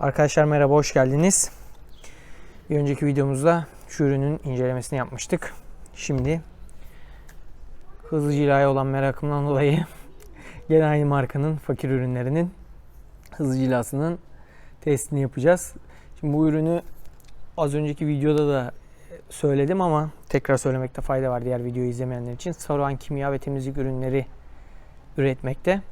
Arkadaşlar merhaba, hoş geldiniz. Bir önceki videomuzda şu ürünün incelemesini yapmıştık. Şimdi hızlı cilaya olan merakımdan dolayı gene aynı markanın fakir ürünlerinin hızlı cilasının testini yapacağız. Şimdi bu ürünü az önceki videoda da söyledim ama tekrar söylemekte fayda var diğer videoyu izlemeyenler için. Saruhan Kimya ve Temizlik Ürünleri üretmekte.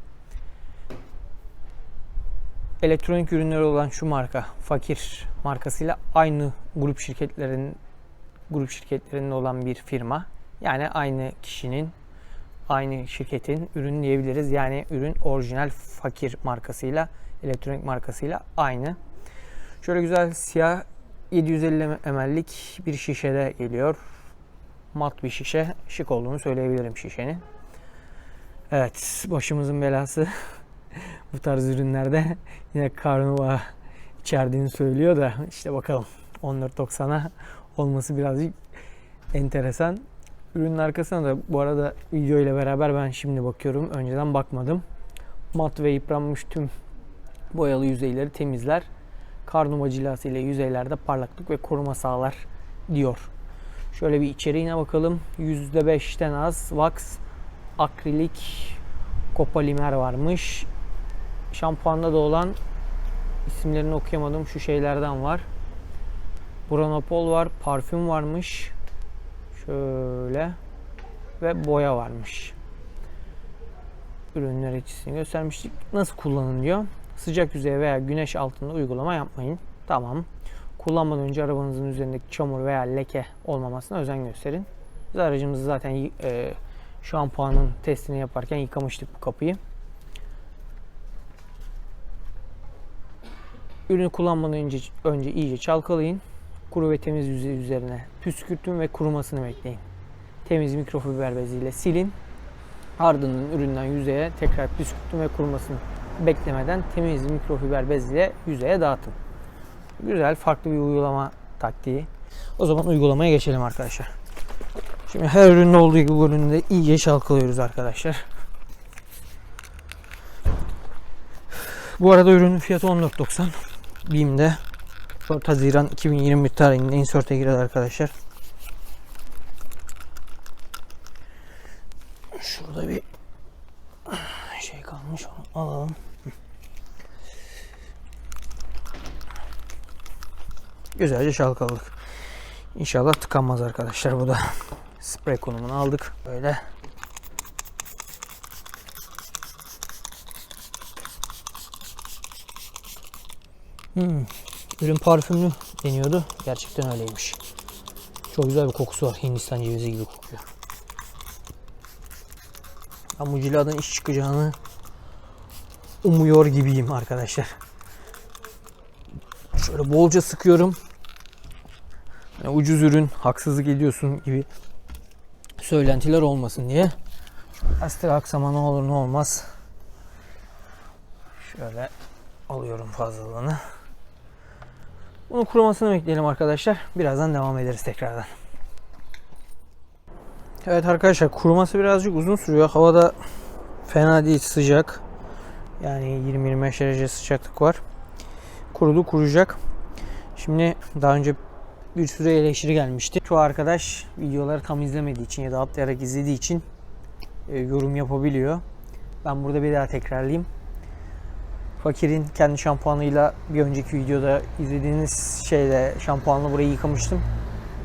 Elektronik ürünleri olan şu marka Fakir markasıyla aynı grup şirketlerin grup şirketlerinde olan bir firma. Yani aynı kişinin aynı şirketin ürün diyebiliriz. Yani ürün orijinal Fakir markasıyla elektronik markasıyla aynı. Şöyle güzel siyah 750 ml'lik bir şişede geliyor. Mat bir şişe. Şık olduğunu söyleyebilirim şişenin. Evet, başımızın belası bu tarz ürünlerde yine karnıva içerdiğini söylüyor da işte bakalım 14.90'a olması birazcık enteresan. Ürünün arkasına da bu arada video ile beraber ben şimdi bakıyorum. Önceden bakmadım. Mat ve yıpranmış tüm boyalı yüzeyleri temizler. Karnıva cilası ile yüzeylerde parlaklık ve koruma sağlar diyor. Şöyle bir içeriğine bakalım. %5'ten az wax, akrilik, kopolimer varmış. Şampuanda da olan isimlerini okuyamadım şu şeylerden var. Bronopol var, parfüm varmış. Şöyle ve boya varmış. Ürünler içisini göstermiştik. Nasıl kullanın diyor. Sıcak yüzeye veya güneş altında uygulama yapmayın. Tamam. Kullanmadan önce arabanızın üzerindeki çamur veya leke olmamasına özen gösterin. Biz aracımızı zaten e, şampuanın testini yaparken yıkamıştık bu kapıyı. Ürünü kullanmadan önce, önce iyice çalkalayın. Kuru ve temiz yüzey üzerine püskürtün ve kurumasını bekleyin. Temiz mikrofiber beziyle silin. Ardından üründen yüzeye tekrar püskürtün ve kurumasını beklemeden temiz mikrofiber bezle yüzeye dağıtın. Güzel farklı bir uygulama taktiği. O zaman uygulamaya geçelim arkadaşlar. Şimdi her üründe olduğu gibi bu ürünü de iyice çalkalıyoruz arkadaşlar. Bu arada ürünün fiyatı 14.90. BİM'de 4 Haziran 2021 tarihinde insert'e girer arkadaşlar. Şurada bir şey kalmış onu alalım. Güzelce çalkaladık. İnşallah tıkanmaz arkadaşlar bu da. Sprey konumunu aldık. Böyle Hmm. Ürün parfümlü deniyordu. Gerçekten öyleymiş. Çok güzel bir kokusu var. Hindistan cevizi gibi kokuyor. Ben bu ciladan iş çıkacağını umuyor gibiyim arkadaşlar. Şöyle bolca sıkıyorum. Yani ucuz ürün, haksızlık ediyorsun gibi söylentiler olmasın diye. Astra aksama ne olur ne olmaz. Şöyle alıyorum fazlalığını. Bunun kurumasını bekleyelim arkadaşlar. Birazdan devam ederiz tekrardan. Evet arkadaşlar kuruması birazcık uzun sürüyor. Havada fena değil sıcak. Yani 20-25 derece sıcaklık var. Kurudu kuruyacak. Şimdi daha önce bir sürü eleştiri gelmişti. Çoğu arkadaş videoları tam izlemediği için ya da atlayarak izlediği için e, yorum yapabiliyor. Ben burada bir daha tekrarlayayım. Fakir'in kendi şampuanıyla bir önceki videoda izlediğiniz şeyle şampuanla burayı yıkamıştım.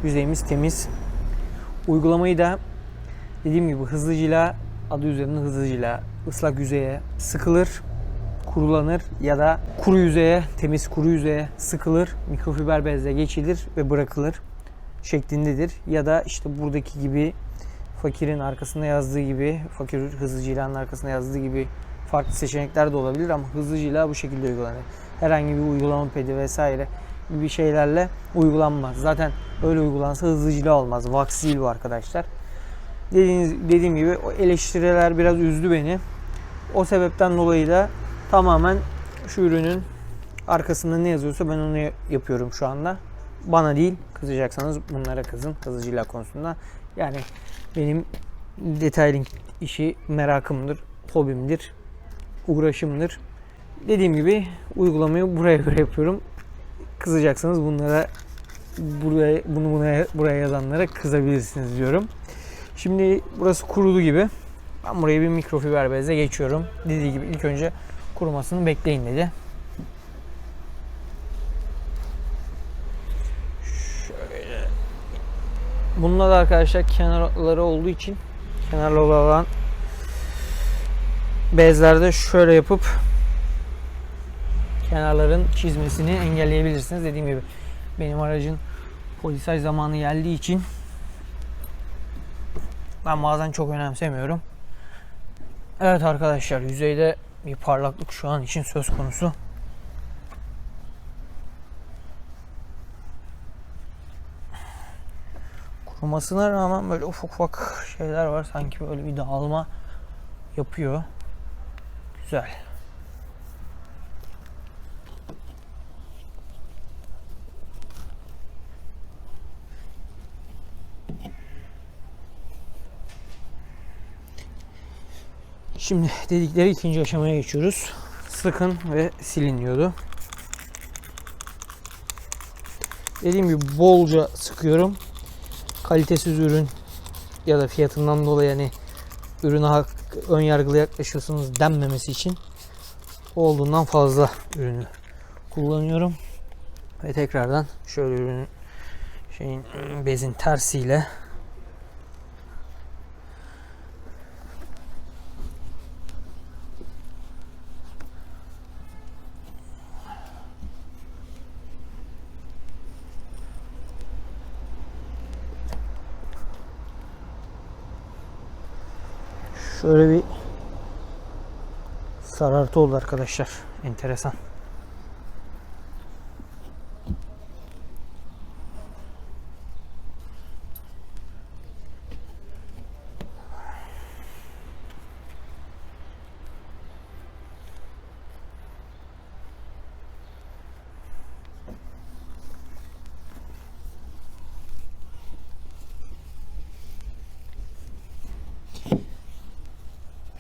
Yüzeyimiz temiz. Uygulamayı da dediğim gibi hızlıcıyla adı üzerinde hızlıcıyla ıslak yüzeye sıkılır, kurulanır ya da kuru yüzeye, temiz kuru yüzeye sıkılır, mikrofiber bezle geçilir ve bırakılır şeklindedir. Ya da işte buradaki gibi fakirin arkasında yazdığı gibi, fakir hızlıcıyla arkasında yazdığı gibi farklı seçenekler de olabilir ama hızlıcıyla bu şekilde uygulanır. Herhangi bir uygulama pedi vesaire gibi şeylerle uygulanmaz. Zaten öyle uygulansa hızlıcıyla olmaz. Wax değil bu arkadaşlar. Dediğiniz, dediğim gibi o eleştiriler biraz üzdü beni. O sebepten dolayı da tamamen şu ürünün arkasında ne yazıyorsa ben onu yapıyorum şu anda. Bana değil kızacaksanız bunlara kızın hızlıcıyla konusunda. Yani benim detailing işi merakımdır, hobimdir uğraşımdır. Dediğim gibi uygulamayı buraya göre yapıyorum. Kızacaksınız bunlara buraya bunu buraya, buraya yazanlara kızabilirsiniz diyorum. Şimdi burası kurudu gibi. Ben buraya bir mikrofiber bezle geçiyorum. Dediği gibi ilk önce kurumasını bekleyin dedi. Şöyle. Bununla da arkadaşlar kenarları olduğu için kenarlı olan bezlerde şöyle yapıp kenarların çizmesini engelleyebilirsiniz. Dediğim gibi benim aracın polisaj zamanı geldiği için ben bazen çok önemsemiyorum. Evet arkadaşlar yüzeyde bir parlaklık şu an için söz konusu. Kurumasına rağmen böyle ufak ufak şeyler var. Sanki böyle bir dağılma yapıyor. Güzel. Şimdi dedikleri ikinci aşamaya geçiyoruz. Sıkın ve silin diyordu. Dediğim gibi bolca sıkıyorum. Kalitesiz ürün ya da fiyatından dolayı hani ürüne hak, ön yargılı yaklaşıyorsunuz denmemesi için olduğundan fazla ürünü kullanıyorum. Ve tekrardan şöyle ürünün şeyin bezin tersiyle Şöyle bir sarartı oldu arkadaşlar. Enteresan.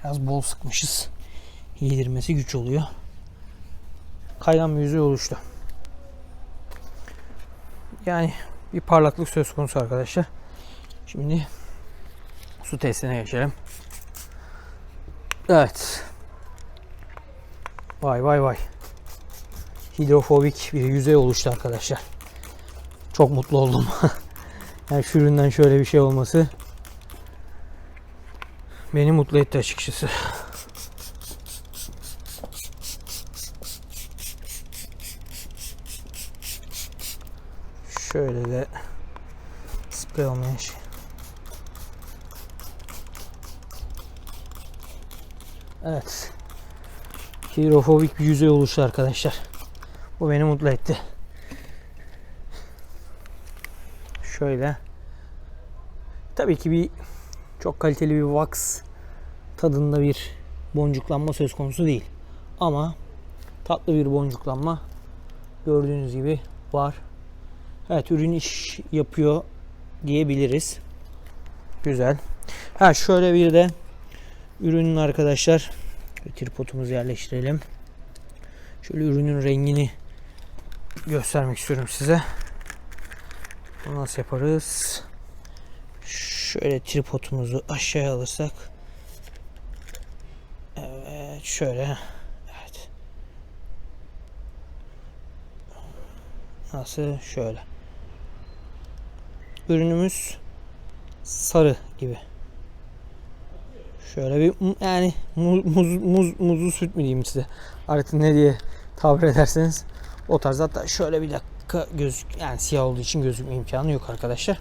Biraz bol sıkmışız. Yedirmesi güç oluyor. Kaygan bir oluştu. Yani bir parlaklık söz konusu arkadaşlar. Şimdi su testine geçelim. Evet. Vay vay vay. Hidrofobik bir yüzey oluştu arkadaşlar. Çok mutlu oldum. yani şu üründen şöyle bir şey olması beni mutlu etti açıkçası. Şöyle de sprey olmayan şey. Evet. Hidrofobik bir yüzey oluştu arkadaşlar. Bu beni mutlu etti. Şöyle. Tabii ki bir çok kaliteli bir wax tadında bir boncuklanma söz konusu değil. Ama tatlı bir boncuklanma gördüğünüz gibi var. Evet ürün iş yapıyor diyebiliriz. Güzel. Ha şöyle bir de ürünün arkadaşlar tripodumuzu yerleştirelim. Şöyle ürünün rengini göstermek istiyorum size. Bunu nasıl yaparız? Şöyle tripodumuzu aşağıya alırsak. Evet şöyle. Evet. Nasıl? Şöyle. Ürünümüz sarı gibi. Şöyle bir yani muz, muz, muz muzlu süt mü diyeyim size. Artık ne diye tabir ederseniz o tarz. Hatta şöyle bir dakika gözük yani siyah olduğu için gözükme imkanı yok arkadaşlar.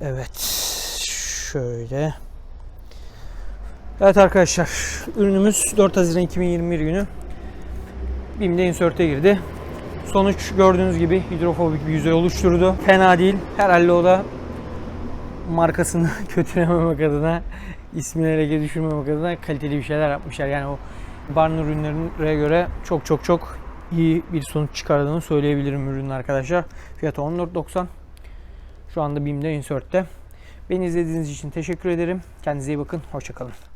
Evet. Şöyle. Evet arkadaşlar. Ürünümüz 4 Haziran 2021 günü BİM'de insert'e girdi. Sonuç gördüğünüz gibi hidrofobik bir yüzey oluşturdu. Fena değil. Herhalde o da markasını kötülememek adına, ismini leke düşürmemek adına kaliteli bir şeyler yapmışlar. Yani o Barn ürünlerine göre çok çok çok iyi bir sonuç çıkardığını söyleyebilirim ürünün arkadaşlar. Fiyatı 14.90. Şu anda BİM'de Insert'te. Beni izlediğiniz için teşekkür ederim. Kendinize iyi bakın. Hoşçakalın.